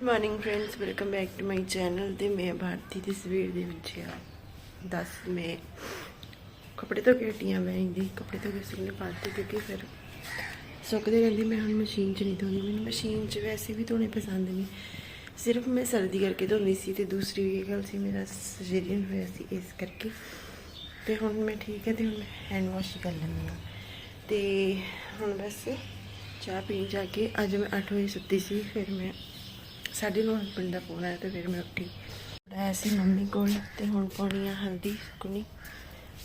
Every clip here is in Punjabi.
Good morning friends welcome back to my channel ਤੇ ਮੈਂ ਭਾਰਤੀ ਦੀ ਸਵੇਰ ਦੇ ਵਿੱਚ ਆ। 10 ਮੈਂ ਕੱਪੜੇ ਧੋ ਕੇ ਹਟੀਆਂ ਮੈਂ ਦੀ ਕੱਪੜੇ ਧੋ ਕੇ ਸੁੱਕਣੇ ਪਾ ਦਿੱਤੇ ਕਿਉਂਕਿ ਫਿਰ ਸੁੱਕਦੇ ਰਹਿੰਦੇ, ਮੈਂ ਹੁਣ ਮਸ਼ੀਨ 'ਚ ਨਹੀਂ ਧੋਂਦੀ। ਮੈਨੂੰ ਮਸ਼ੀਨ 'ਚ ਵੈਸੇ ਵੀ ਧੋਣੇ ਪਸੰਦ ਨਹੀਂ ਸਿਰਫ ਮੈਂ ਸਰਦੀ ਕਰਕੇ ਧੋਂਦੀ ਸੀ ਤੇ ਦੂਸਰੀ ਇਹ ਗੱਲ ਸੀ, ਮੇਰਾ ਸਰਜਰੀਨ ਹੋਇਆ ਸੀ ਇਸ ਕਰਕੇ। ਤੇ ਹੁਣ ਮੈਂ ਠੀਕ ਹੈ ਤੇ ਹੁਣ ਹੈਂਡ ਵਾਸ਼ ਕਰ ਲੈਂਦੀ ਹਾਂ। ਤੇ ਹੁਣ ਬਸ ਚਾਹ ਪੀਣ ਜਾ ਕੇ ਅੱਜ ਮੈਂ 8 ਵਜੇ ਸੁੱਤੀ ਸੀ, ਫਿਰ ਮੈਂ ਸਾਡੇ ਨੂੰ ਹਸਬੰਡ ਦਾ ਫੋਨ ਆਇਆ ਤੇ ਫਿਰ ਮੈਂ ਉੱਠੀ। ਆਇਆ ਸੀ ਮੰਮੀ ਕੋਲ ਤੇ ਹੁਣ ਪਾਉਣੀ ਆ ਹਲਦੀ ਸੁਕਣੀ।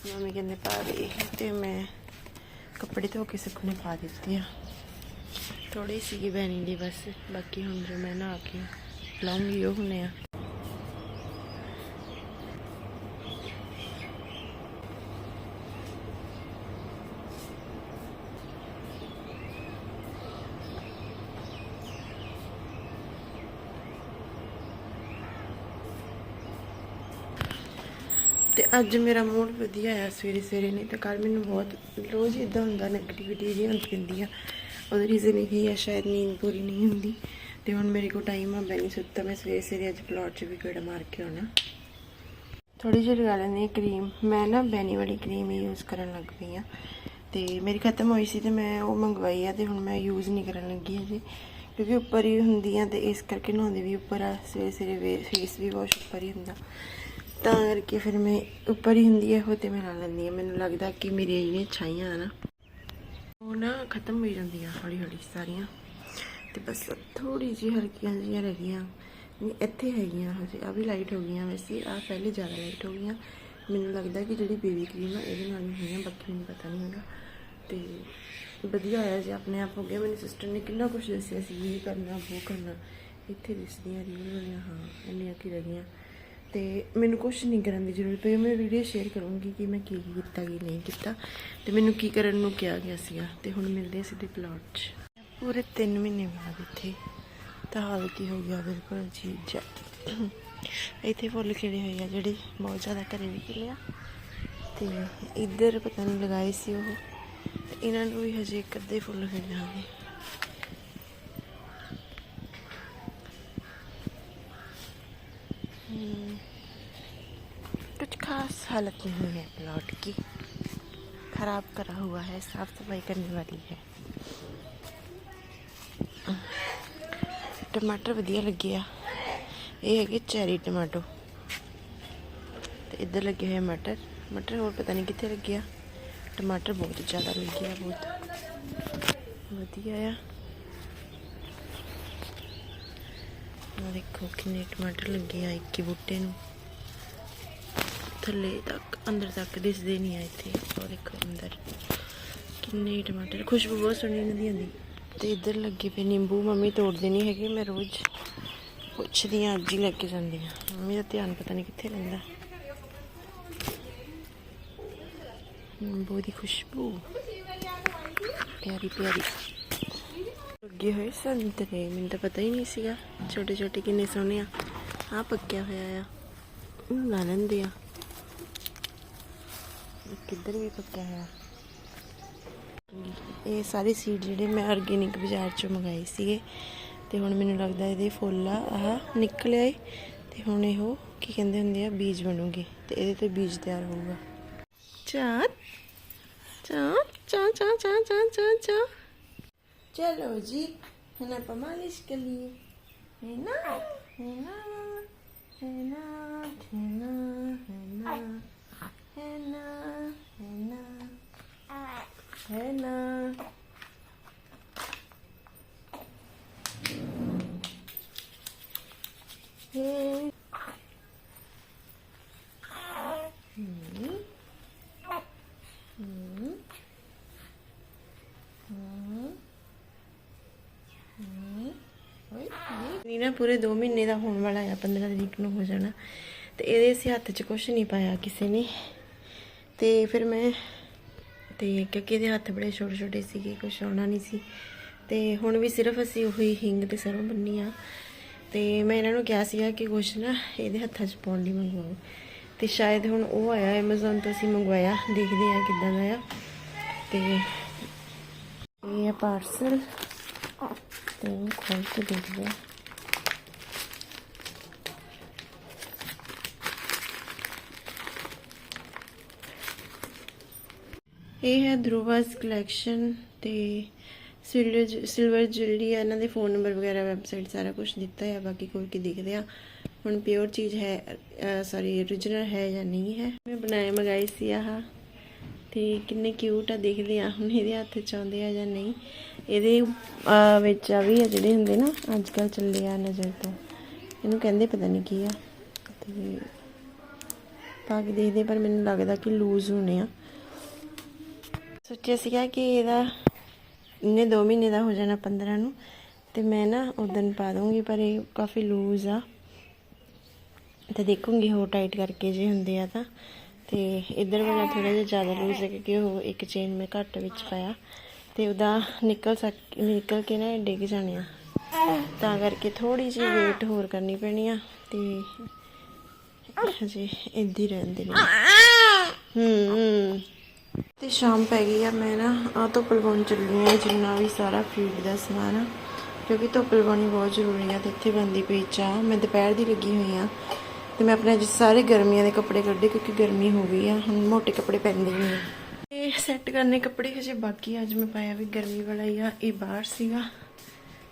ਮੰਮੀ ਕਹਿੰਦੇ ਪਾ ਦੇ ਤੇ ਮੈਂ ਕੱਪੜੇ ਧੋ ਕੇ ਸੁਕਣੇ ਪਾ ਦਿੱਤੇ ਆ। ਥੋੜੀ ਸੀਗੀ ਬੈਣੀ ਦੀ ਬਸ, ਬਾਕੀ ਹੁਣ ਜੋ ਮੈਂ ਨਹਾ ਕੇ ਲਾਉਂਗੀ ਉਹ ਹੁਣੇ ਆ। ਤੇ ਅੱਜ ਮੇਰਾ ਮੂਡ ਵਧੀਆ ਆ, ਸਵੇਰੇ ਸਵੇਰੇ ਨਹੀਂ ਤਾਂ ਕੱਲ ਮੈਨੂੰ ਬਹੁਤ, ਰੋਜ਼ ਇਦਾਂ ਹੁੰਦਾ ਨੈਗੇਟਿਵਿਟੀ ਜਿਹੀ ਹੁੰਦੀ ਪੈਂਦੀ ਆ। ਉਹਦਾ ਰੀਜ਼ਨ ਇਹ ਹੈ ਸ਼ਾਇਦ ਨੀਂਦ ਪੂਰੀ ਨਹੀਂ ਹੁੰਦੀ। ਤੇ ਹੁਣ ਮੇਰੇ ਕੋਲ ਟਾਈਮ ਆ ਬੈਣੀ ਸੁੱਤਾ, ਮੈਂ ਸਵੇਰੇ ਸਵੇਰੇ ਅੱਜ ਪਲਾਟ 'ਚ ਵੀ ਗੇੜਾ ਮਾਰ ਕੇ ਆਉਣਾ। ਥੋੜੀ ਜਿਹੀ ਲਗਾ ਲੈਂਦੀ ਕਰੀਮ ਮੈਂ ਨਾ ਬੈਨੀ ਵਾਲੀ ਕਰੀਮ ਯੂਜ਼ ਕਰਨ ਲੱਗ ਪਈ ਆ ਤੇ ਮੇਰੀ ਖਤਮ ਹੋਈ ਸੀ ਤੇ ਮੈਂ ਉਹ ਮੰਗਵਾਈ ਆ ਤੇ ਹੁਣ ਮੈਂ ਯੂਜ਼ ਨਹੀਂ ਕਰਨ ਲੱਗੀ ਅਜੇ ਕਿਉਂਕਿ ਉੱਪਰ ਹੀ ਹੁੰਦੀ ਆ ਤੇ ਇਸ ਕਰਕੇ ਨਹਾਉਂਦੇ ਵੀ ਉੱਪਰ ਆ, ਸਵੇਰੇ ਸਵੇਰੇ ਫੇਸ ਵੀ ਵਾਸ਼ ਉੱਪਰ ਹੀ ਹੁੰਦਾ। ਤਾਂ ਕਰਕੇ ਫਿਰ ਮੈਂ ਉੱਪਰ ਹੀ ਹੁੰਦੀ ਹੈ ਉਹ ਤੇ ਮੈਂ ਲਾ ਲੈਂਦੀ ਹਾਂ ਮੈਨੂੰ ਲੱਗਦਾ ਕਿ ਮੇਰੀਆਂ ਜਿਹੜੀਆਂ ਛਾਈਆਂ ਆ ਨਾ, ਉਹ ਨਾ ਖਤਮ ਹੋ ਜਾਂਦੀਆਂ ਹੌਲੀ ਹੌਲੀ ਸਾਰੀਆਂ। ਤੇ ਬਸ ਥੋੜੀ ਜਿਹੀ ਹਲਕੀਆਂ ਜਿਹੀਆਂ ਰਹਿ ਗਈਆਂ। ਨਹੀਂ, ਇੱਥੇ ਹੈਗੀਆਂ ਹਜੇ ਆ ਵੀ ਲਾਈਟ ਹੋ ਗਈਆਂ ਵੈਸੇ ਆ ਪਹਿਲੇ ਜ਼ਿਆਦਾ ਲਾਈਟ ਹੋ ਗਈਆਂ। ਮੈਨੂੰ ਲੱਗਦਾ ਕਿ ਜਿਹੜੀ ਬੇਬੀ ਕਰੀਮ ਆ, ਇਹਦੇ ਨਾਲ ਨਹੀਂ ਹੋਈਆਂ, ਬਾਕੀ ਮੈਨੂੰ ਪਤਾ ਨਹੀਂ ਹੈਗਾ। ਤੇ ਵਧੀਆ ਹੋਇਆ ਜੇ ਆਪਣੇ ਆਪ ਹੋ ਗਿਆ। ਮੈਨੂੰ ਸਿਸਟਰ ਨੇ ਕਿੰਨਾ ਕੁਝ ਦੱਸਿਆ ਸੀ ਇਹ ਕਰਨਾ, ਉਹ ਕਰਨਾ। ਇੱਥੇ ਦਿਸਦੀਆਂ ਰੀਲ ਵਾਲੀਆਂ ਹਾਂ, ਇੰਨੀਆਂ ਕੀ ਰਹਿ ਗਈਆਂ। ਤੇ ਮੈਨੂੰ ਕੁਝ ਨਹੀਂ ਕਰਨ ਦੀ ਜ਼ਰੂਰਤ ਪਈ। ਮੈਂ ਵੀਡੀਓ ਸ਼ੇਅਰ ਕਰੂੰਗੀ ਕਿ ਮੈਂ ਕੀ ਕੀ ਕੀਤਾ, ਕੀ ਨਹੀਂ ਕੀਤਾ ਤੇ ਮੈਨੂੰ ਕੀ ਕਰਨ ਨੂੰ ਕਿਹਾ ਗਿਆ ਸੀਗਾ। ਤੇ ਹੁਣ ਮਿਲਦੇ ਹਾਂ ਸਿੱਧੇ ਪਲਾਟ 'ਚ। ਪੂਰੇ 3 ਮਹੀਨੇ ਬਾਅਦ ਇੱਥੇ ਤਾਂ ਹਾਲ ਕੀ ਹੋ ਗਿਆ ਬਿਲਕੁਲ ਚੀਜ਼ ਇੱਥੇ ਫੁੱਲ ਖਿੜੇ ਹੋਏ ਆ ਜਿਹੜੇ ਬਹੁਤ ਜ਼ਿਆਦਾ ਘਰੇ ਵੀ ਖਿਲੇ ਆ। ਤੇ ਇੱਧਰ ਪਤਾ ਨਹੀਂ ਲਗਾਏ ਸੀ ਉਹ। ਇਹਨਾਂ ਨੂੰ ਵੀ ਹਜੇ ਇੱਕ ਅੱਧੇ ਫੁੱਲ ਖਿੜੇ ਆਗੇ खास हालत नहीं है प्लॉट की खराब करा हुआ है साफ सफाई करने वाली है ਟਮਾਟਰ ਵਧੀਆ ਲੱਗੇ ਆ ਇਹ ਹੈਗੇ ਚੈਰੀ ਟਮਾਟੋ ਤੇ ਇੱਧਰ ਲੱਗੇ ਹੋਏ ਮਟਰ ਮਟਰ ਹੋਰ ਪਤਾ ਨਹੀਂ ਕਿੱਥੇ ਲੱਗੇ ਆ ਟਮਾਟਰ ਬਹੁਤ ਜ਼ਿਆਦਾ ਲੱਗੇ ਆ ਬਹੁਤ ਵਧੀਆ ਆ ਆ ਦੇਖੋ ਕਿੰਨੇ ਟਮਾਟਰ ਲੱਗੇ ਆ ਇੱਕ ਹੀ ਬੂਟੇ ਨੂੰ ਥੱਲੇ ਤੱਕ, ਅੰਦਰ ਤੱਕ ਦਿਸਦੇ ਨਹੀਂ ਆ ਇੱਥੇ। ਉਹ ਦੇਖੋ ਅੰਦਰ। ਕਿੰਨੇ ਟਮਾਟਰ। ਖੁਸ਼ਬੂ ਬਹੁਤ ਸੋਹਣੀ ਇਹਨਾਂ ਦੀ ਆਉਂਦੀ ਤੇ ਇੱਧਰ ਲੱਗੇ ਪਏ ਨਿੰਬੂ। ਮੰਮੀ ਤੋੜਦੇ ਨਹੀਂ ਹੈਗੇ, ਮੈਂ ਰੋਜ਼ ਪੁੱਛਦੀ ਆ ਅੱਜ ਹੀ ਲੈ ਕੇ ਜਾਂਦੀ ਆ ਮੰਮੀ ਦਾ ਧਿਆਨ ਪਤਾ ਨਹੀਂ ਕਿੱਥੇ ਰਹਿੰਦਾ। ਨਿੰਬੂ ਦੀ ਖੁਸ਼ਬੂ। ਪਿਆਰੀ ਪਿਆਰੀ। ਲੱਗੇ ਹੋਏ ਸੰਤਰੇ। ਮੈਨੂੰ ਤਾਂ ਪਤਾ ਹੀ ਨਹੀਂ ਸੀਗਾ। ਛੋਟੇ ਛੋਟੇ ਕਿੰਨੇ ਸੋਹਣੇ ਆ। ਆ ਪੱਕਿਆ ਹੋਇਆ ਆ। ਇਹਨੂੰ ਲਾ ਲੈਂਦੇ ਆ। ਕਿੱਧਰ ਵੀ ਪੱਕਿਆ ਹੋਇਆ ਇਹ ਸਾਰੇ ਸੀਡ ਜਿਹੜੇ ਮੈਂ ਆਰਗੇਨਿਕ ਬਾਜ਼ਾਰ ਚੋਂ ਮੰਗਾਏ ਸੀਗੇ, ਤੇ ਹੁਣ ਮੈਨੂੰ ਲੱਗਦਾ ਇਹਦੇ ਫੁੱਲ ਆ, ਆਹ ਨਿਕਲਿਆ ਏ, ਤੇ ਹੁਣ ਇਹੋ ਕੀ ਕਹਿੰਦੇ ਹੁੰਦੇ ਆ, ਬੀਜ ਬਣੂਗੇ, ਤੇ ਇਹਦੇ ਤੇ ਬੀਜ ਤਿਆਰ ਹੋਊਗਾ। ਚਾਂ ਚਾਂ ਚਾਂ ਚਾਂ ਚਾਂ ਚਾਂ ਚਲੋ ਜੀ ਆਪਾਂ ਪਮਾਲਿਸ਼ ਕੇ ਲਈ ਹੈ ਨਾ? ਹੈ ਨਾ? ਹੈ ਨਾ? ਹੈ ਨਾ? ਹੈ ਨਾ? Hannah. Hey. ਨਾ ਪੂਰੇ 2 ਮਹੀਨੇ ਦਾ ਹੋਣ ਵਾਲਾ ਆ 15 ਤਰੀਕ ਨੂੰ ਹੋ ਜਾਣਾ ਤੇ ਇਹਦੇ ਅਸੀਂ ਹੱਥ 'ਚ ਕੁਝ ਨਹੀਂ ਪਾਇਆ ਕਿਸੇ ਨੇ ਤੇ ਫਿਰ ਮੈਂ ਤੇ ਕਿਉਂਕਿ ਇਹਦੇ ਹੱਥ ਬੜੇ ਛੋਟੇ ਛੋਟੇ ਸੀਗੇ ਕੁਝ ਆਉਣਾ ਨਹੀਂ ਸੀ। ਤੇ ਹੁਣ ਵੀ ਸਿਰਫ ਅਸੀਂ ਉਹੀ ਹਿੰਗ ਤੇ ਸਰੋਂ ਬੰਨੀ ਆ। ਤੇ ਮੈਂ ਇਹਨਾਂ ਨੂੰ ਕਿਹਾ ਸੀਗਾ ਕਿ ਕੁਝ ਨਾ ਇਹਦੇ ਹੱਥਾਂ 'ਚ ਪਾਉਣ ਲਈ ਮੰਗਵਾਓ। ਤੇ ਸ਼ਾਇਦ ਹੁਣ ਉਹ ਆਇਆ, Amazon ਤੋਂ ਅਸੀਂ ਮੰਗਵਾਇਆ। ਦੇਖਦੇ ਆ ਕਿੱਦਾਂ ਦਾ ਆ। ਤੇ ਇਹ ਹੈ ਪਾਰਸਲ ਤੇ ਖੋਲ ਕੇ ਦੇਖਦੇ ਆ ਇਹ ਹੈ ਧਰੁਵਾਸ ਕਲੈਕਸ਼ਨ ਤੇ ਸਿਲਵਰ ਸਿਲਵਰ ਜੁਲਰੀ ਹੈ ਇਹਨਾਂ ਦੇ ਫੋਨ ਨੰਬਰ ਵਗੈਰਾ ਵੈਬਸਾਈਟ ਸਾਰਾ ਕੁਝ ਦਿੱਤਾ ਹੈ ਬਾਕੀ ਕੋਲ ਕੇ ਦੇਖਦੇ ਆ। ਹੁਣ ਪਿਓਰ ਚੀਜ਼ ਹੈ ਸੌਰੀ origignal ਹੈ ਜਾਂ ਨਹੀਂ ਹੈ। ਮੈਂ ਬਣਾਏ ਮਗਾਈ ਸੀ ਆਹ। ਤੇ ਕਿੰਨੇ ਕਿਊਟ ਆ, ਦੇਖਦੇ ਆ ਹੁਣ ਇਹਦੇ ਹੱਥ ਚ ਆਉਂਦੇ ਆ ਜਾਂ ਨਹੀਂ। ਇਹਦੇ ਵਿੱਚ ਆ ਵੀ ਆ ਜਿਹੜੇ ਹੁੰਦੇ ਨਾ ਅੱਜ ਕੱਲ ਚੱਲੇ ਆ ਨਜ਼ਰ ਤੋਂ। ਇਹਨੂੰ ਕਹਿੰਦੇ ਪਤਾ ਨਹੀਂ ਕੀ ਆ। ਤੇ ਪਾ ਕੇ ਦੇਖਦੇ ਪਰ ਮੈਨੂੰ ਲੱਗਦਾ ਕਿ ਲੂਜ਼ ਹੋਣੇ ਆ। ਸੋਚਿਆ ਸੀਗਾ ਕਿ ਇਹਦਾ ਇਹਨੇ 2 ਮਹੀਨੇ ਦਾ ਹੋ ਜਾਣਾ 15 ਨੂੰ, ਤੇ ਮੈਂ ਨਾ ਉਦੋਂ ਪਾ ਦੂੰਗੀ ਪਰ ਇਹ ਕਾਫੀ ਲੂਜ਼ ਆ। ਤੇ ਦੇਖੂੰਗੀ ਹੋਰ ਟਾਈਟ ਕਰਕੇ ਜੇ ਹੁੰਦੇ ਆ ਤਾਂ। ਤੇ ਇਧਰ ਵਾਲਾ ਥੋੜਾ ਜਿਹਾ ਜ਼ਿਆਦਾ ਲੂਜ਼ ਹੈ ਕਿਉਂਕਿ ਉਹ ਇੱਕ ਚੇਨ ਮੈਂ ਘੱਟ ਵਿੱਚ ਪਾਇਆ। ਤੇ ਉਹਦਾ ਨਿਕਲ ਸਕ, ਨਿਕਲ ਕੇ ਨਾ ਡਿੱਗ ਜਾਣੇ ਆ। ਤਾਂ ਕਰਕੇ ਥੋੜੀ ਜਿਹੀ ਵੇਟ ਹੋਰ ਕਰਨੀ ਪੈਣੀ ਆ, ਤੇ ਹਜੇ ਇੱਦਾਂ ਹੀ ਰਹਿੰਦੇ ਨੇ ਹੂੰ। ਤੇ ਸ਼ਾਮ ਪੈ ਗਈ ਆ, ਮੈਂ ਨਾ ਆ ਧੁੱਪ ਲਗਾਉਣ ਚੱਲੀ ਆ, ਜਿੰਨਾ ਵੀ ਸਾਰਾ ਫੀਡ ਦਾ ਸਮਾਨ ਆ, ਕਿਉਂਕਿ ਧੁੱਪ ਲਗਾਉਣੀ ਬਹੁਤ ਜ਼ਰੂਰੀ ਆ ਤੇ ਇੱਥੇ ਬੰਦੀ ਪਈ ਚਾਹ। ਮੈਂ ਦੁਪਹਿਰ ਦੀ ਲੱਗੀ ਹੋਈ ਆ ਤੇ ਮੈਂ ਆਪਣੇ ਅੱਜ ਸਾਰੇ ਗਰਮੀਆਂ ਦੇ ਕੱਪੜੇ ਕੱਢੇ ਕਿਉਂਕਿ ਗਰਮੀ ਹੋ ਗਈ ਆ, ਹੁਣ ਮੋਟੇ ਕੱਪੜੇ ਪੈਂਦੇ ਨਹੀਂ। ਆ ਇਹ ਸੈੱਟ ਕਰਨੇ ਕੱਪੜੇ ਹਜੇ ਬਾਕੀ ਅੱਜ ਮੈਂ ਪਾਇਆ ਵੀ ਗਰਮੀ ਵਾਲਾ ਹੀ ਆ, ਇਹ ਬਾਹਰ ਸੀਗਾ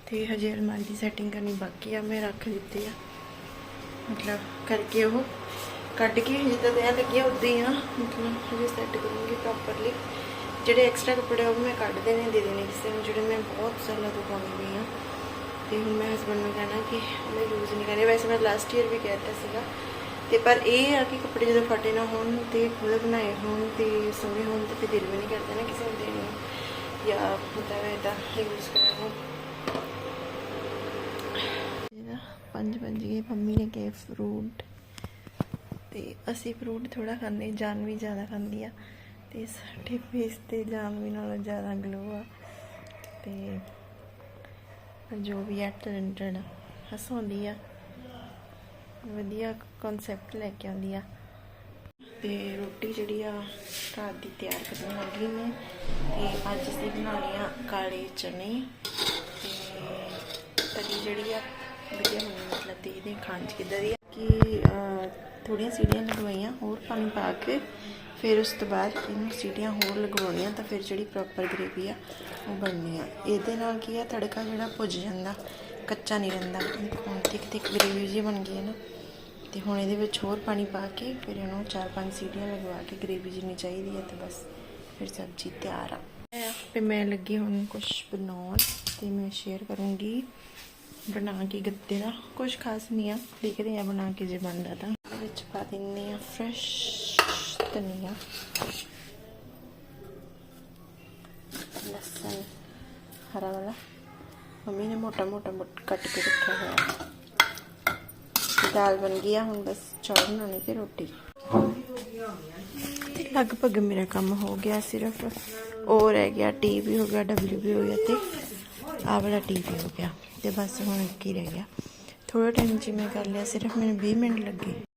ਤੇ ਹਜੇ ਅਲਮਾਰੀ ਦੀ ਸੈਟਿੰਗ ਕਰਨੀ ਬਾਕੀ ਆ, ਮੈਂ ਰੱਖ ਦਿੱਤੀ ਆ। ਮਤਲਬ ਕਰਕੇ ਉਹ ਕੱਢ ਕੇ ਜਿੱਦਾਂ ਦੇ ਲੱਗਿਆ ਉਦਾਂ ਹੀ ਆ। ਮਤਲਬ ਹਜੇ ਸੈੱਟ ਕਰੂੰਗੀ ਪ੍ਰੋਪਰਲੀ ਜਿਹੜੇ ਐਕਸਟਰਾ ਕੱਪੜੇ ਉਹ ਮੈਂ ਕੱਢ ਦੇਣੇ ਦੇ ਦੇਣੇ ਕਿਸੇ ਨੂੰ, ਜਿਹੜੇ ਮੈਂ ਬਹੁਤ ਸਾਲਾਂ ਤੋਂ ਪਾਉਂਦੀ ਪਈ ਆ। ਤੇ ਹੁਣ ਮੈਂ ਹਸਬੰਡ ਨੂੰ ਕਹਿਣਾ ਕਿ ਮੈਂ ਯੂਜ਼ ਨਹੀਂ ਕਰਨੇ। ਵੈਸੇ ਮੈਂ ਲਾਸਟ ਈਅਰ ਵੀ ਕਹਿਤਾ ਸੀਗਾ। ਤੇ ਪਰ ਇਹ ਆ ਕਿ ਕੱਪੜੇ ਜਦੋਂ ਫਟੇ ਨਾ ਹੋਣ ਤੇ ਖੁਦ ਬਣਾਏ ਹੋਣ ਤੇ ਸੋਹਣੇ ਹੋਣ ਤੇ ਫਿਰ ਦਿਲ ਵੀ ਨਹੀਂ ਕਰਦਾ ਨਾ ਕਿਸੇ ਨੂੰ ਦੇਣ ਨੂੰ। ਜਾਂ ਮਤਲਬ ਇਹਦਾ ਯੂਜ਼ ਕਰਨ ਨੂੰ ਪੰਜ ਪੰਜ ਗਏ, ਮੰਮੀ ਨੇ ਕਿਹਾ ਫਰੂਟ ਤੇ ਅਸੀਂ ਫਰੂਟ ਥੋੜਾ ਖਾਂਦੇ, ਜਾਨ ਵੀ ਜ਼ਿਆਦਾ ਖਾਂਦੀ ਆ। ਤੇ ਸਾਡੇ ਫੇਸ ਤੇ ਜਾਨਵੀ ਨਾਲੋਂ ਜ਼ਿਆਦਾ ਗਲੋ ਆ। ਤੇ ਜੋ ਵੀ ਆ ਟੈਲੈਂਟਡ ਹਸਾਉਂਦੀ ਆ। ਵਧੀਆ ਕਨਸੈਪਟ ਲੈ ਕੇ ਆਉਂਦੀ ਆ। ਤੇ ਰੋਟੀ ਜਿਹੜੀ ਆ ਰਾਤ ਦੀ ਤਿਆਰ ਕਰਨ ਲੱਗੀ ਮੈਂ ਤੇ ਅੱਜ ਅਸੀਂ ਬਣਾਉਣੇ ਆ ਕਾਲੇ ਚਨੇ। ਤੇ ਤਰੀ ਜਿਹੜੀ ਆ, ਵਧੀਆ ਹੋਣੀ ਮਤਲਬ ਦੇਖਦੇ ਖਾਣ ਚ ਕਿੱਦਾਂ ਦੀ ਆ? ਕਿ ਥੋੜੀਆਂ ਸੀਟੀਆਂ ਲਗਵਾਈਆਂ, ਹੋਰ ਪਾਣੀ ਪਾ ਕੇ ਫਿਰ ਉਸ ਤੋਂ ਬਾਅਦ ਇਹਨੂੰ ਸੀਟੀਆਂ ਹੋਰ ਲਗਵਾਉਣੀਆਂ ਤਾਂ ਫਿਰ ਜਿਹੜੀ ਪ੍ਰੋਪਰ ਗ੍ਰੇਵੀ ਆ, ਉਹ ਬਣਨੀ ਆ। ਇਹਦੇ ਨਾਲ ਕੀ ਆ, ਤੜਕਾ ਜਿਹੜਾ ਭੁੱਜ ਜਾਂਦਾ, ਕੱਚਾ ਨਹੀਂ ਰਹਿੰਦਾ। ਹੁਣ ਤਿੱਖ ਤਿੱਖ ਗ੍ਰੇਵੀ ਜੀ ਬਣ ਗਈ ਹੈ ਨਾ, ਤੇ ਹੁਣ ਇਹਦੇ ਵਿੱਚ ਹੋਰ ਪਾਣੀ ਪਾ ਕੇ ਫਿਰ ਇਹਨੂੰ ਚਾਰ ਪੰਜ ਸੀਟੀਆਂ ਲਗਵਾ ਕੇ ਗ੍ਰੇਵੀ ਜਿੰਨੀ ਚਾਹੀਦੀ ਹੈ ਤੇ ਬਸ ਫਿਰ ਸਬਜ਼ੀ ਤਿਆਰ ਆ। ਤੇ ਮੈਂ ਲੱਗੀ ਹੁਣ ਕੁਝ ਬਣਾਉਣ ਤੇ ਮੈਂ ਸ਼ੇਅਰ ਕਰੂੰਗੀ। ਬਣਾ ਕੇ ਗੱਤੇ ਦਾ ਕੁਝ ਖਾਸ ਨਹੀਂ ਆ, ਦੇਖਦੇ ਆ ਬਣਾ ਕੇ ਜੇ ਬਣਦਾ ਤਾਂ। ਵਿੱਚ ਪਾ ਦਿੰਨੀ ਆ ਫਰੈਸ਼ ਧਨੀਆ। ਲਸਣ, ਹਰਾ ਵਾਲਾ। ਮੰਮੀ ਨੇ ਮੋਟਾ ਮੋਟਾ ਕੱਟ ਕੇ ਰੱਖਿਆ ਹੋਇਆ ਦਾਲ ਬਣ ਗਈ ਆ, ਹੁਣ ਬਸ ਚੌਲ ਬਣਾਉਣੇ ਤੇ ਰੋਟੀ। ਤੇ ਲਗਭਗ ਮੇਰਾ ਕੰਮ ਹੋ ਗਿਆ ਸਿਰਫ। ਉਹ ਰਹਿ ਗਿਆ, ਟੀ ਵੀ ਹੋ ਗਿਆ ਡਬਲਯੂ ਵੀ ਹੋ ਗਿਆ ਤੇ ਆਹ ਵਾਲਾ ਟੀ ਵੀ ਹੋ ਗਿਆ। ਤੇ ਬਸ ਹੁਣ ਇੱਕ ਹੀ ਰਹਿ ਗਿਆ। ਥੋੜਾ ਟਾਈਮ ਚ ਮੈਂ ਕਰ ਲਿਆ, ਸਿਰਫ ਮੈਨੂੰ 20 ਮਿੰਟ ਲੱਗੇ।